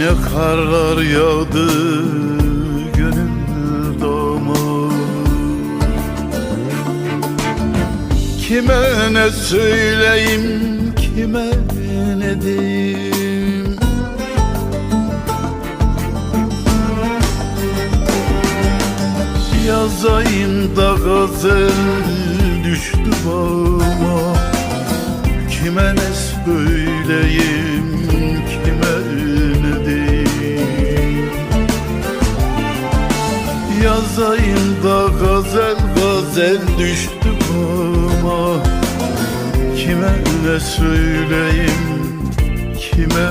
Yine karlar yağdı gönül dama Kime ne söyleyeyim kime ne diyeyim? Yazayım da gazel düştü bağıma. Kime ne söyleyeyim yazayım da gazel gazel düştü kuma. Kime ne söyleyeyim kime